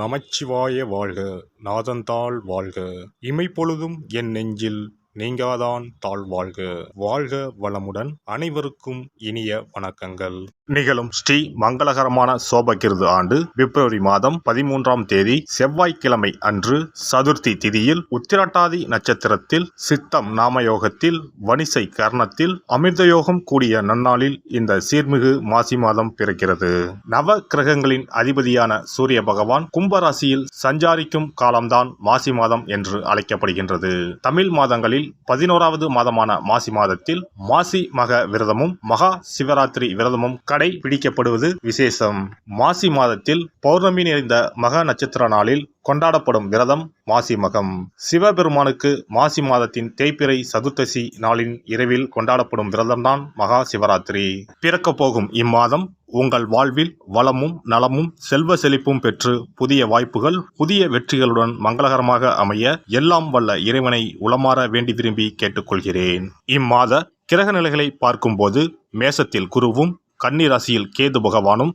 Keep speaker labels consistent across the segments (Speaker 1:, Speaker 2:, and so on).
Speaker 1: நமச்சிவாய வாழ்க நாதந்தாள் வாழ்க இமைப்பொழுதும் என் நெஞ்சில் நீங்காதான் தாழ் வாழ்க வாழ்க வளமுடன் அனைவருக்கும் இனிய வணக்கங்கள்
Speaker 2: நிகழும் ஸ்ரீ மங்களகரமான சோபகிருது ஆண்டு பிப்ரவரி மாதம் பதிமூன்றாம் தேதி செவ்வாய்க்கிழமை அன்று சதுர்த்தி திதியில் உத்திராட்டாதி நட்சத்திரத்தில் சித்தம் நாமயோகத்தில் வனிசை கர்ணத்தில் அமிர்தயோகம் கூடிய நன்னாளில் இந்த சீர்மிகு மாசி மாதம் பிறக்கிறது நவ கிரகங்களின் அதிபதியான சூரிய பகவான் கும்பராசியில் சஞ்சாரிக்கும் காலம்தான் மாசி மாதம் என்று அழைக்கப்படுகின்றது தமிழ் மாதங்களில் பதினோராவது மாதமான மாசி மாதத்தில் மாசி மக விரதமும் மகா சிவராத்திரி விரதமும் கடை பிடிக்கப்படுவது விசேஷம் மாசி மாதத்தில் பௌர்ணமி நிறைந்த மக நட்சத்திர நாளில் கொண்டாடப்படும் விரதம் மாசி மகம் சிவபெருமானுக்கு மாசி மாதத்தின் தேய்பிறை சதுர்த்தசி நாளின் இரவில் கொண்டாடப்படும் விரதம்தான் மகா சிவராத்திரி பிறக்கப் போகும் இம்மாதம் உங்கள் வாழ்வில் வளமும் நலமும் செல்வ செழிப்பும் பெற்று புதிய வாய்ப்புகள் புதிய வெற்றிகளுடன் மங்களகரமாக அமைய எல்லாம் வல்ல இறைவனை உளமாற வேண்டி விரும்பி கேட்டுக்கொள்கிறேன் இம்மாத கிரக நிலைகளை பார்க்கும்போது மேசத்தில் குருவும் கன்னிராசியில் கேது பகவானும்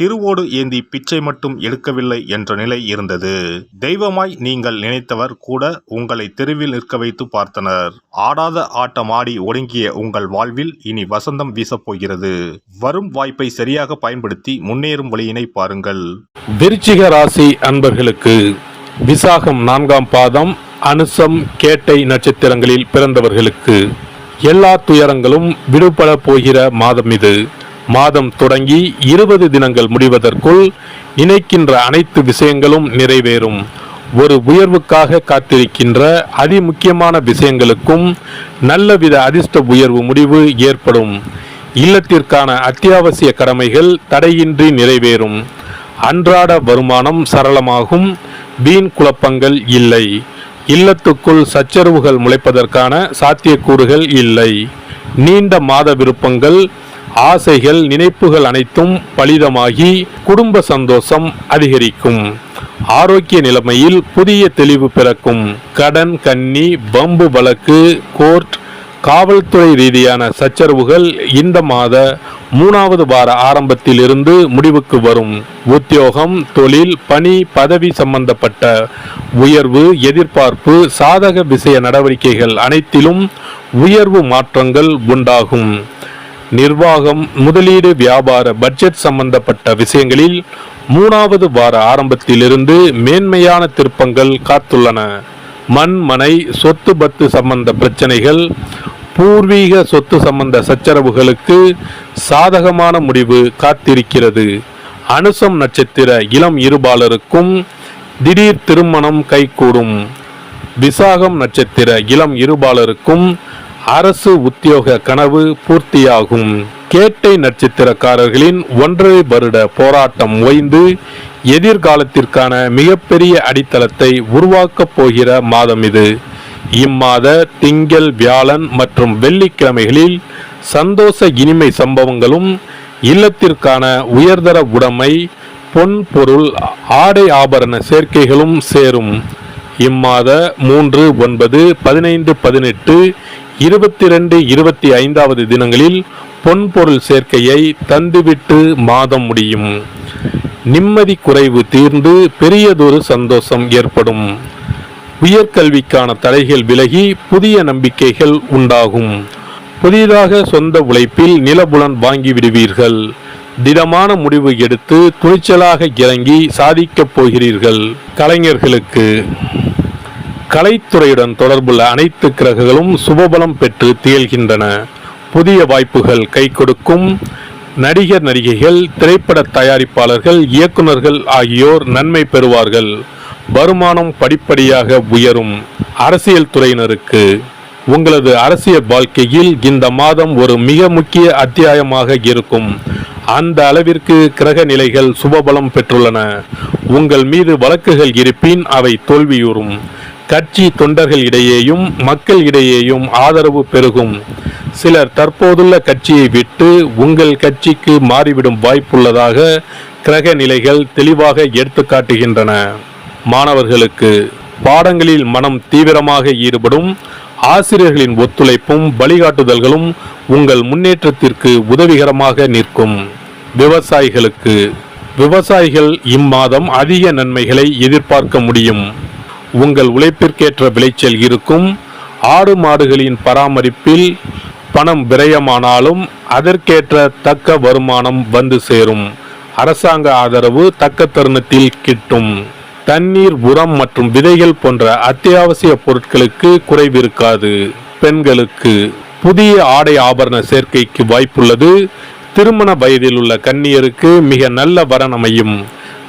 Speaker 2: திருவோடு ஏந்தி பிச்சை மட்டும் எடுக்கவில்லை என்ற நிலை இருந்தது தெய்வமாய் நீங்கள் நினைத்தவர் கூட உங்களை தெருவில் நிற்க வைத்து பார்த்தனர் ஆடாத ஆட்டம் ஆடி ஒடுங்கிய உங்கள் வாழ்வில் இனி வசந்தம் வீசப்போகிறது வரும் வாய்ப்பை சரியாக பயன்படுத்தி முன்னேறும் வழியினை பாருங்கள்
Speaker 3: விருச்சிக ராசி அன்பர்களுக்கு விசாகம் நான்காம் பாதம் அனுசம் கேட்டை நட்சத்திரங்களில் பிறந்தவர்களுக்கு எல்லா துயரங்களும் விடுபட போகிற மாதம் இது மாதம் தொடங்கி இருபது தினங்கள் முடிவதற்குள் இணைக்கின்ற அனைத்து விஷயங்களும் நிறைவேறும் ஒரு உயர்வுக்காக காத்திருக்கின்ற அதிமுக்கியமான விஷயங்களுக்கும் நல்லவித அதிர்ஷ்ட உயர்வு முடிவு ஏற்படும் இல்லத்திற்கான அத்தியாவசிய கடமைகள் தடையின்றி நிறைவேறும் அன்றாட வருமானம் சரளமாகும் வீண் குழப்பங்கள் இல்லை இல்லத்துக்குள் சச்சரவுகள் முளைப்பதற்கான சாத்தியக்கூறுகள் இல்லை நீண்ட மாத விருப்பங்கள் ஆசைகள் நினைப்புகள் அனைத்தும் பலிதமாகி குடும்ப சந்தோஷம் அதிகரிக்கும் ஆரோக்கிய நிலைமையில் புதிய தெளிவு பிறக்கும் கடன் கன்னி பம்பு வழக்கு கோர்ட் காவல்துறை ரீதியான சச்சரவுகள் இந்த மாத மூணாவது வார ஆரம்பத்தில் இருந்து முடிவுக்கு வரும் உத்தியோகம் தொழில் பணி பதவி சம்பந்தப்பட்ட உயர்வு எதிர்பார்ப்பு சாதக விஷய நடவடிக்கைகள் அனைத்திலும் உயர்வு மாற்றங்கள் உண்டாகும் நிர்வாகம் முதலீடு வியாபார பட்ஜெட் சம்பந்தப்பட்ட விஷயங்களில் மூணாவது வார ஆரம்பத்திலிருந்து மேன்மையான திருப்பங்கள் காத்துள்ளன மண் மனை சொத்து பத்து சம்பந்த பிரச்சனைகள் பூர்வீக சொத்து சம்பந்த சச்சரவுகளுக்கு சாதகமான முடிவு காத்திருக்கிறது அனுசம் நட்சத்திர இளம் இருபாலருக்கும் திடீர் திருமணம் கைகூடும் விசாகம் நட்சத்திர இளம் இருபாலருக்கும் அரசு உத்தியோக கனவு பூர்த்தியாகும் கேட்டை நட்சத்திரக்காரர்களின் ஒன்றரை வருட போராட்டம் ஓய்ந்து எதிர்காலத்திற்கான மிகப்பெரிய அடித்தளத்தை உருவாக்கப் போகிற மாதம் இது இம்மாத திங்கள் வியாழன் மற்றும் வெள்ளிக்கிழமைகளில் சந்தோஷ இனிமை சம்பவங்களும் இல்லத்திற்கான உயர்தர உடைமை பொன் பொருள் ஆடை ஆபரண சேர்க்கைகளும் சேரும் இம்மாத மூன்று ஒன்பது பதினைந்து பதினெட்டு இருபத்தி ரெண்டு இருபத்தி ஐந்தாவது தினங்களில் பொன் பொருள் சேர்க்கையை தந்துவிட்டு மாதம் முடியும் நிம்மதி குறைவு தீர்ந்து பெரியதொரு சந்தோஷம் ஏற்படும் உயர்கல்விக்கான தடைகள் விலகி புதிய நம்பிக்கைகள் உண்டாகும் புதிதாக சொந்த உழைப்பில் நிலபுலன் வாங்கிவிடுவீர்கள் திடமான முடிவு எடுத்து துணிச்சலாக இறங்கி சாதிக்கப் போகிறீர்கள் கலைஞர்களுக்கு கலைத்துறையுடன் தொடர்புள்ள அனைத்து கிரகங்களும் சுபபலம் பெற்று திகழ்கின்றன புதிய வாய்ப்புகள் கை கொடுக்கும் நடிகர் நடிகைகள் திரைப்பட தயாரிப்பாளர்கள் இயக்குநர்கள் ஆகியோர் நன்மை பெறுவார்கள் வருமானம் படிப்படியாக உயரும் அரசியல் துறையினருக்கு உங்களது அரசியல் வாழ்க்கையில் இந்த மாதம் ஒரு மிக முக்கிய அத்தியாயமாக இருக்கும் அந்த அளவிற்கு கிரக நிலைகள் சுபபலம் பெற்றுள்ளன உங்கள் மீது வழக்குகள் இருப்பின் அவை தோல்வியுறும் கட்சி தொண்டர்களிடையேயும் இடையேயும் ஆதரவு பெருகும் சிலர் தற்போதுள்ள கட்சியை விட்டு உங்கள் கட்சிக்கு மாறிவிடும் வாய்ப்புள்ளதாக கிரக நிலைகள் தெளிவாக எடுத்துக்காட்டுகின்றன மாணவர்களுக்கு பாடங்களில் மனம் தீவிரமாக ஈடுபடும் ஆசிரியர்களின் ஒத்துழைப்பும் வழிகாட்டுதல்களும் உங்கள் முன்னேற்றத்திற்கு உதவிகரமாக நிற்கும் விவசாயிகளுக்கு விவசாயிகள் இம்மாதம் அதிக நன்மைகளை எதிர்பார்க்க முடியும் உங்கள் உழைப்பிற்கேற்ற விளைச்சல் இருக்கும் ஆடு மாடுகளின் பராமரிப்பில் பணம் விரயமானாலும் அதற்கேற்ற தக்க வருமானம் வந்து சேரும் அரசாங்க ஆதரவு தக்க தருணத்தில் கிட்டும் தண்ணீர் உரம் மற்றும் விதைகள் போன்ற அத்தியாவசிய பொருட்களுக்கு குறைவிருக்காது பெண்களுக்கு புதிய ஆடை ஆபரண சேர்க்கைக்கு வாய்ப்புள்ளது திருமண வயதில் உள்ள கன்னியருக்கு மிக நல்ல வரன் அமையும்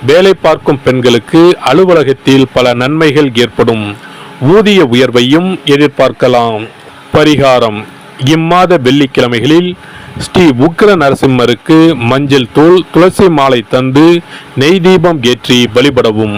Speaker 3: வேலை பார்க்கும் பெண்களுக்கு அலுவலகத்தில் பல நன்மைகள் ஏற்படும் ஊதிய உயர்வையும் எதிர்பார்க்கலாம் பரிகாரம் இம்மாத வெள்ளிக்கிழமைகளில் ஸ்ரீ உக்ர நரசிம்மருக்கு மஞ்சள் தூள் துளசி மாலை தந்து நெய் தீபம் ஏற்றி வழிபடவும்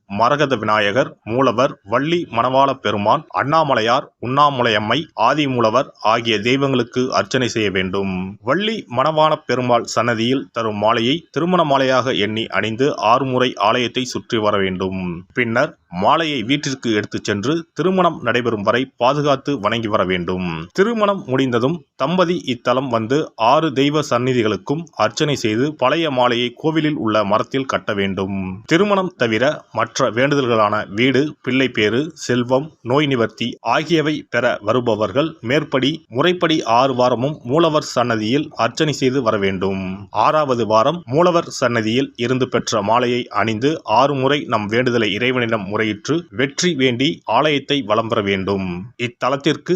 Speaker 4: மரகத விநாயகர் மூலவர் வள்ளி மணவாள பெருமான் அண்ணாமலையார் உண்ணாமுலையம்மை ஆதி மூலவர் ஆகிய தெய்வங்களுக்கு அர்ச்சனை செய்ய வேண்டும் வள்ளி மணவாள பெருமாள் சன்னதியில் தரும் மாலையை திருமண மாலையாக எண்ணி அணிந்து ஆறு முறை ஆலயத்தை சுற்றி வர வேண்டும் பின்னர் மாலையை வீட்டிற்கு எடுத்துச் சென்று திருமணம் நடைபெறும் வரை பாதுகாத்து வணங்கி வர வேண்டும் திருமணம் முடிந்ததும் தம்பதி இத்தலம் வந்து ஆறு தெய்வ சந்நிதிகளுக்கும் அர்ச்சனை செய்து பழைய மாலையை கோவிலில் உள்ள மரத்தில் கட்ட வேண்டும் திருமணம் தவிர மற்ற மற்ற வேண்டுதல்களான வீடு பிள்ளை பேறு செல்வம் நோய் நிவர்த்தி ஆகியவை பெற வருபவர்கள் மேற்படி முறைப்படி ஆறு வாரமும் மூலவர் சன்னதியில் அர்ச்சனை செய்து வர வேண்டும் ஆறாவது வாரம் மூலவர் சன்னதியில் இருந்து பெற்ற மாலையை அணிந்து ஆறு முறை நம் வேண்டுதலை இறைவனிடம் முறையிற்று வெற்றி வேண்டி ஆலயத்தை வலம் பெற வேண்டும் இத்தலத்திற்கு